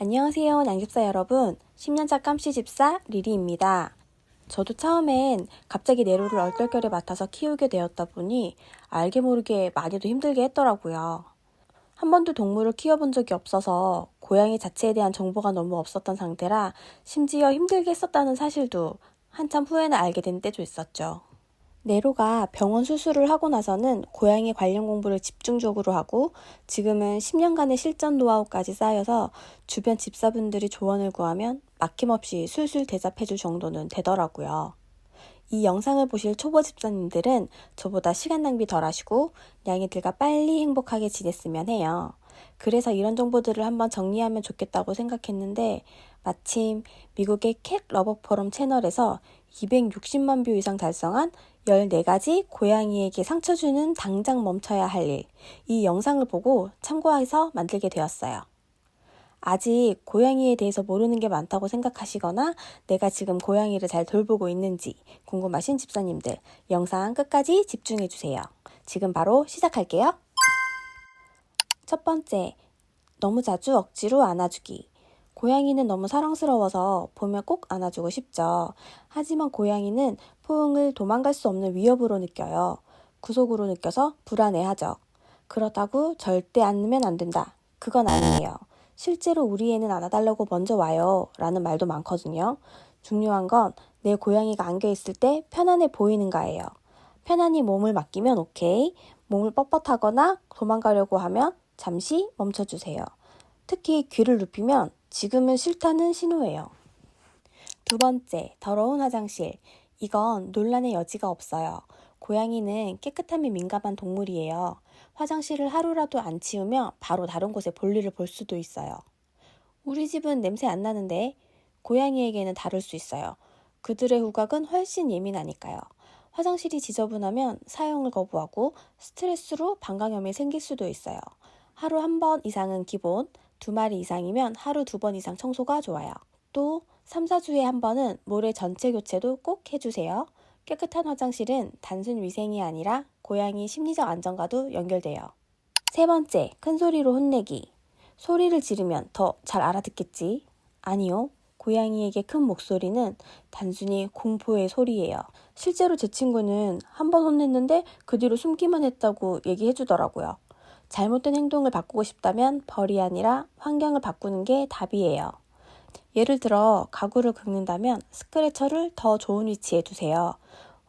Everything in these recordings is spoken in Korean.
안녕하세요, 양집사 여러분. 10년차 깜씨 집사 리리입니다. 저도 처음엔 갑자기 내로를 얼떨결에 맡아서 키우게 되었다 보니 알게 모르게 많이도 힘들게 했더라고요. 한 번도 동물을 키워본 적이 없어서 고양이 자체에 대한 정보가 너무 없었던 상태라 심지어 힘들게 했었다는 사실도 한참 후에는 알게 된 때도 있었죠. 네로가 병원 수술을 하고 나서는 고양이 관련 공부를 집중적으로 하고 지금은 10년간의 실전 노하우까지 쌓여서 주변 집사분들이 조언을 구하면 막힘없이 술술 대답해줄 정도는 되더라고요. 이 영상을 보실 초보 집사님들은 저보다 시간 낭비 덜 하시고 양이들과 빨리 행복하게 지냈으면 해요. 그래서 이런 정보들을 한번 정리하면 좋겠다고 생각했는데 마침 미국의 캣 러버 포럼 채널에서 260만 뷰 이상 달성한 14가지 고양이에게 상처 주는 당장 멈춰야 할 일. 이 영상을 보고 참고해서 만들게 되었어요. 아직 고양이에 대해서 모르는 게 많다고 생각하시거나 내가 지금 고양이를 잘 돌보고 있는지 궁금하신 집사님들 영상 끝까지 집중해 주세요. 지금 바로 시작할게요. 첫 번째, 너무 자주 억지로 안아주기. 고양이는 너무 사랑스러워서 보면 꼭 안아주고 싶죠. 하지만 고양이는 포옹을 도망갈 수 없는 위협으로 느껴요. 구속으로 느껴서 불안해하죠. 그렇다고 절대 안으면 안 된다. 그건 아니에요. 실제로 우리 애는 안아달라고 먼저 와요. 라는 말도 많거든요. 중요한 건 내 고양이가 안겨있을 때 편안해 보이는가예요. 편안히 몸을 맡기면 오케이. 몸을 뻣뻣하거나 도망가려고 하면 잠시 멈춰주세요. 특히 귀를 눕히면 지금은 싫다는 신호예요. 두 번째, 더러운 화장실. 이건 논란의 여지가 없어요. 고양이는 깨끗함에 민감한 동물이에요. 화장실을 하루라도 안 치우면 바로 다른 곳에 볼일을 볼 수도 있어요. 우리 집은 냄새 안 나는데 고양이에게는 다를 수 있어요. 그들의 후각은 훨씬 예민하니까요. 화장실이 지저분하면 사용을 거부하고 스트레스로 방광염이 생길 수도 있어요. 하루 한 번 이상은 기본, 두 마리 이상이면 하루 두 번 이상 청소가 좋아요. 또 3, 4주에 한 번은 모래 전체 교체도 꼭 해주세요. 깨끗한 화장실은 단순 위생이 아니라 고양이 심리적 안정과도 연결돼요. 세 번째, 큰 소리로 혼내기. 소리를 지르면 더 잘 알아듣겠지? 아니요. 고양이에게 큰 목소리는 단순히 공포의 소리예요. 실제로 제 친구는 한 번 혼냈는데 그 뒤로 숨기만 했다고 얘기해 주더라고요. 잘못된 행동을 바꾸고 싶다면 벌이 아니라 환경을 바꾸는 게 답이에요. 예를 들어 가구를 긁는다면 스크래처를 더 좋은 위치에 두세요.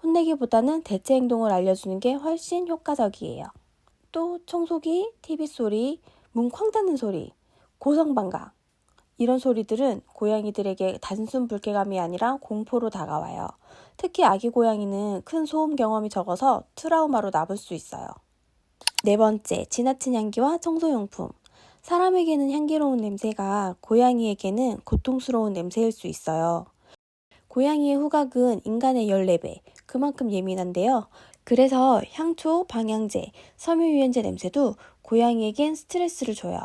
혼내기보다는 대체 행동을 알려주는 게 훨씬 효과적이에요. 또 청소기, TV 소리, 문 쾅 닫는 소리, 고성방가 이런 소리들은 고양이들에게 단순 불쾌감이 아니라 공포로 다가와요. 특히 아기 고양이는 큰 소음 경험이 적어서 트라우마로 남을 수 있어요. 네 번째, 지나친 향기와 청소용품. 사람에게는 향기로운 냄새가 고양이에게는 고통스러운 냄새일 수 있어요. 고양이의 후각은 인간의 14배, 그만큼 예민한데요. 그래서 향초, 방향제, 섬유유연제 냄새도 고양이에겐 스트레스를 줘요.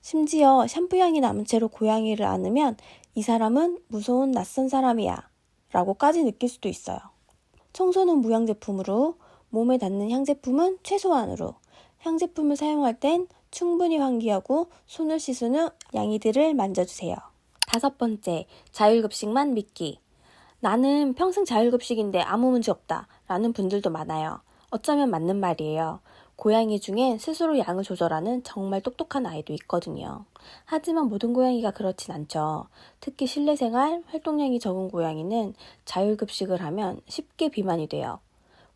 심지어 샴푸향이 남은 채로 고양이를 안으면 이 사람은 무서운 낯선 사람이야 라고까지 느낄 수도 있어요. 청소는 무향제품으로, 몸에 닿는 향제품은 최소한으로, 향제품을 사용할 땐 충분히 환기하고 손을 씻은 후 양이들을 만져주세요. 다섯 번째, 자율급식만 믿기. 나는 평생 자율급식인데 아무 문제 없다. 라는 분들도 많아요. 어쩌면 맞는 말이에요. 고양이 중에 스스로 양을 조절하는 정말 똑똑한 아이도 있거든요. 하지만 모든 고양이가 그렇진 않죠. 특히 실내 생활, 활동량이 적은 고양이는 자율급식을 하면 쉽게 비만이 돼요.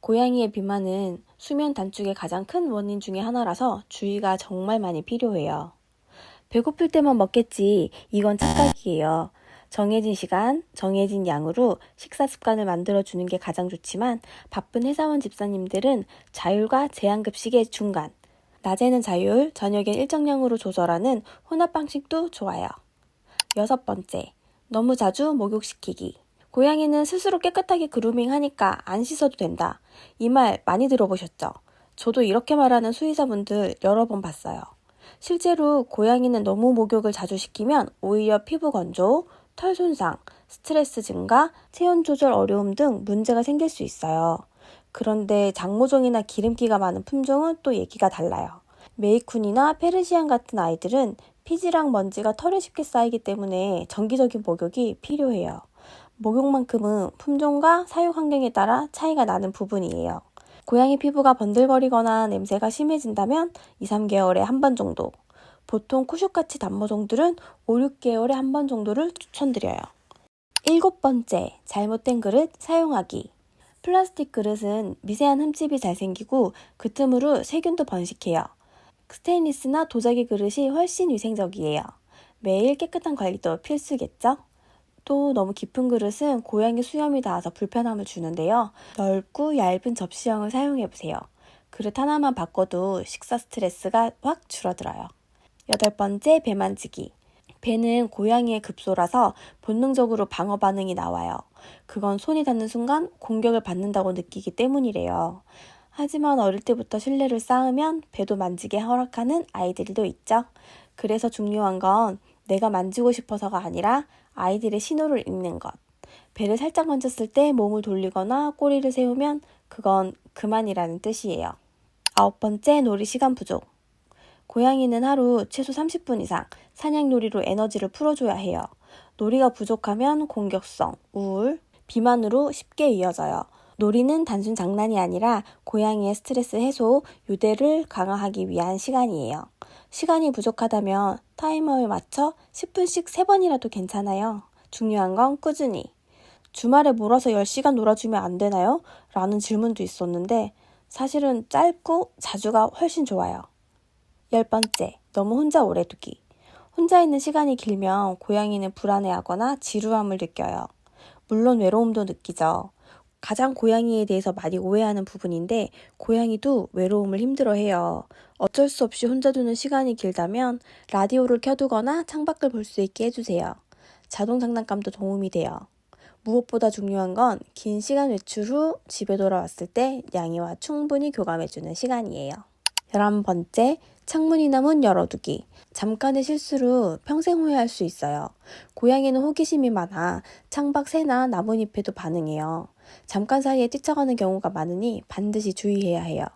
고양이의 비만은 수면 단축의 가장 큰 원인 중의 하나라서 주의가 정말 많이 필요해요. 배고플 때만 먹겠지. 이건 착각이에요. 정해진 시간, 정해진 양으로 식사 습관을 만들어주는 게 가장 좋지만 바쁜 회사원 집사님들은 자율과 제한급식의 중간, 낮에는 자율, 저녁엔 일정량으로 조절하는 혼합 방식도 좋아요. 여섯 번째, 너무 자주 목욕시키기. 고양이는 스스로 깨끗하게 그루밍 하니까 안 씻어도 된다. 이 말 많이 들어보셨죠? 저도 이렇게 말하는 수의사분들 여러 번 봤어요. 실제로 고양이는 너무 목욕을 자주 시키면 오히려 피부 건조, 털 손상, 스트레스 증가, 체온 조절 어려움 등 문제가 생길 수 있어요. 그런데 장모종이나 기름기가 많은 품종은 또 얘기가 달라요. 메이쿤이나 페르시안 같은 아이들은 피지랑 먼지가 털에 쉽게 쌓이기 때문에 정기적인 목욕이 필요해요. 목욕만큼은 품종과 사육 환경에 따라 차이가 나는 부분이에요. 고양이 피부가 번들거리거나 냄새가 심해진다면 2, 3개월에 한 번 정도. 보통 쿠슈카치 단모종들은 5, 6개월에 한 번 정도를 추천드려요. 일곱 번째, 잘못된 그릇 사용하기. 플라스틱 그릇은 미세한 흠집이 잘 생기고 그 틈으로 세균도 번식해요. 스테인리스나 도자기 그릇이 훨씬 위생적이에요. 매일 깨끗한 관리도 필수겠죠? 또 너무 깊은 그릇은 고양이 수염이 닿아서 불편함을 주는데요. 넓고 얇은 접시형을 사용해 보세요. 그릇 하나만 바꿔도 식사 스트레스가 확 줄어들어요. 여덟 번째, 배 만지기. 배는 고양이의 급소라서 본능적으로 방어 반응이 나와요. 그건 손이 닿는 순간 공격을 받는다고 느끼기 때문이래요. 하지만 어릴 때부터 신뢰를 쌓으면 배도 만지게 허락하는 아이들도 있죠. 그래서 중요한 건 내가 만지고 싶어서가 아니라 아이들의 신호를 읽는 것. 배를 살짝 만졌을 때 몸을 돌리거나 꼬리를 세우면 그건 그만이라는 뜻이에요. 아홉 번째, 놀이 시간 부족. 고양이는 하루 최소 30분 이상 사냥 놀이로 에너지를 풀어줘야 해요. 놀이가 부족하면 공격성, 우울, 비만으로 쉽게 이어져요. 놀이는 단순 장난이 아니라 고양이의 스트레스 해소, 유대를 강화하기 위한 시간이에요. 시간이 부족하다면 타이머에 맞춰 10분씩 3번이라도 괜찮아요. 중요한 건 꾸준히. 주말에 몰아서 10시간 놀아주면 안 되나요? 라는 질문도 있었는데 사실은 짧고 자주가 훨씬 좋아요. 열 번째, 너무 혼자 오래 두기. 혼자 있는 시간이 길면 고양이는 불안해하거나 지루함을 느껴요. 물론 외로움도 느끼죠. 가장 고양이에 대해서 많이 오해하는 부분인데 고양이도 외로움을 힘들어해요. 어쩔 수 없이 혼자 두는 시간이 길다면 라디오를 켜두거나 창밖을 볼 수 있게 해주세요. 자동 장난감도 도움이 돼요. 무엇보다 중요한 건 긴 시간 외출 후 집에 돌아왔을 때 양이와 충분히 교감해주는 시간이에요. 열한 번째, 창문이나 문 열어두기. 잠깐의 실수로 평생 후회할 수 있어요. 고양이는 호기심이 많아 창밖 새나 나뭇잎에도 반응해요. 잠깐 사이에 뛰쳐가는 경우가 많으니 반드시 주의해야 해요.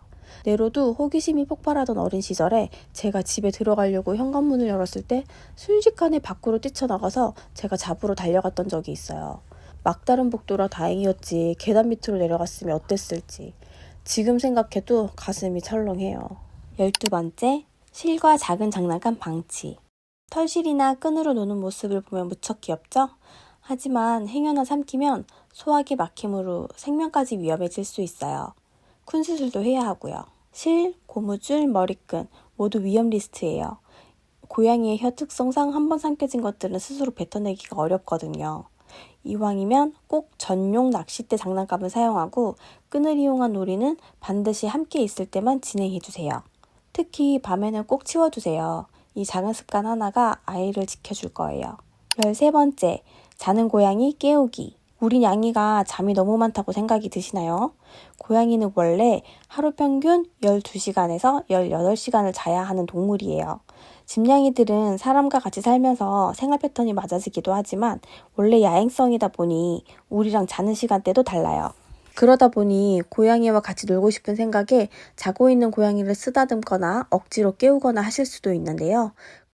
내로도 호기심이 폭발하던 어린 시절에 제가 집에 들어가려고 현관문을 열었을 때 순식간에 밖으로 뛰쳐나가서 제가 잡으러 달려갔던 적이 있어요. 막다른 복도라 다행이었지 계단 밑으로 내려갔으면 어땠을지. 지금 생각해도 가슴이 철렁해요. 열두 번째, 실과 작은 장난감 방치. 털실이나 끈으로 노는 모습을 보면 무척 귀엽죠? 하지만 행여나 삼키면 소화기 막힘으로 생명까지 위험해질 수 있어요. 큰 수술도 해야 하고요. 실, 고무줄, 머리끈 모두 위험 리스트예요. 고양이의 혀 특성상 한 번 삼켜진 것들은 스스로 뱉어내기가 어렵거든요. 이왕이면 꼭 전용 낚싯대 장난감을 사용하고 끈을 이용한 놀이는 반드시 함께 있을 때만 진행해 주세요. 특히 밤에는 꼭 치워주세요. 이 작은 습관 하나가 아이를 지켜줄 거예요. 13번째, 자는 고양이 깨우기. 우리 양이가 잠이 너무 많다고 생각이 드시나요? 고양이는 원래 하루 평균 12시간에서 18시간을 자야 하는 동물이에요. 집냥이들은 사람과 같이 살면서 생활 패턴이 맞아지기도 하지만 원래 야행성이다 보니 우리랑 자는 시간대도 달라요. 그러다 보니 고양이와 같이 놀고 싶은 생각에 자고 있는 고양이를 쓰다듬거나 억지로 깨우거나 하실 수도 있는데요.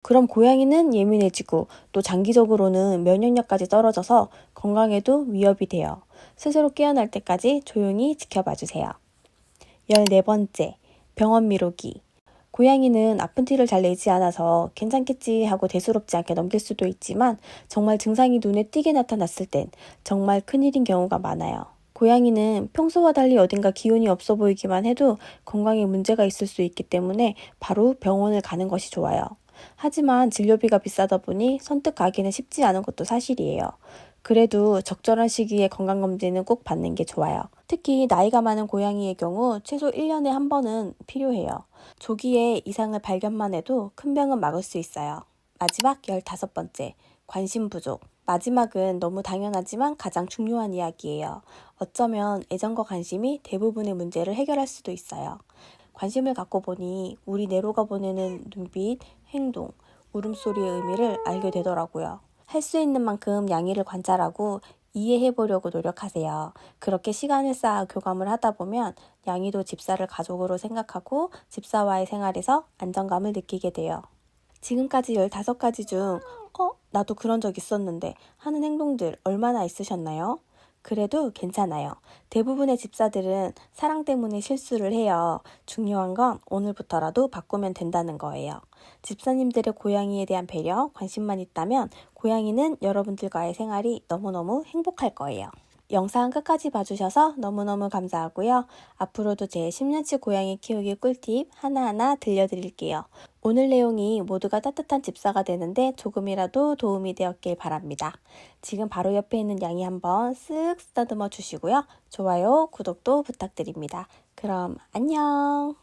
그럼 고양이는 예민해지고 또 장기적으로는 면역력까지 떨어져서 건강에도 위협이 돼요. 스스로 깨어날 때까지 조용히 지켜봐 주세요. 14번째, 병원 미루기. 고양이는 아픈 티를 잘 내지 않아서 괜찮겠지 하고 대수롭지 않게 넘길 수도 있지만 정말 증상이 눈에 띄게 나타났을 땐 정말 큰일인 경우가 많아요. 고양이는 평소와 달리 어딘가 기운이 없어 보이기만 해도 건강에 문제가 있을 수 있기 때문에 바로 병원을 가는 것이 좋아요. 하지만 진료비가 비싸다 보니 선뜻 가기는 쉽지 않은 것도 사실이에요. 그래도 적절한 시기에 건강검진은 꼭 받는 게 좋아요. 특히 나이가 많은 고양이의 경우 최소 1년에 한 번은 필요해요. 조기에 이상을 발견만 해도 큰 병은 막을 수 있어요. 마지막 15번째, 관심 부족. 마지막은 너무 당연하지만 가장 중요한 이야기예요. 어쩌면 애정과 관심이 대부분의 문제를 해결할 수도 있어요. 관심을 갖고 보니 우리 내로가 보내는 눈빛, 행동, 울음소리의 의미를 알게 되더라고요. 할 수 있는 만큼 양이를 관찰하고 이해해 보려고 노력하세요. 그렇게 시간을 쌓아 교감을 하다 보면 양이도 집사를 가족으로 생각하고 집사와의 생활에서 안정감을 느끼게 돼요. 지금까지 15가지 중, 어, 나도 그런 적 있었는데 하는 행동들 얼마나 있으셨나요? 그래도 괜찮아요. 대부분의 집사들은 사랑 때문에 실수를 해요. 중요한 건 오늘부터라도 바꾸면 된다는 거예요. 집사님들의 고양이에 대한 배려, 관심만 있다면 고양이는 여러분들과의 생활이 너무너무 행복할 거예요. 영상 끝까지 봐주셔서 너무너무 감사하고요. 앞으로도 제 10년치 고양이 키우기 꿀팁 하나하나 들려드릴게요. 오늘 내용이 모두가 따뜻한 집사가 되는데 조금이라도 도움이 되었길 바랍니다. 지금 바로 옆에 있는 양이 한번 쓱 쓰다듬어 주시고요. 좋아요, 구독도 부탁드립니다. 그럼 안녕!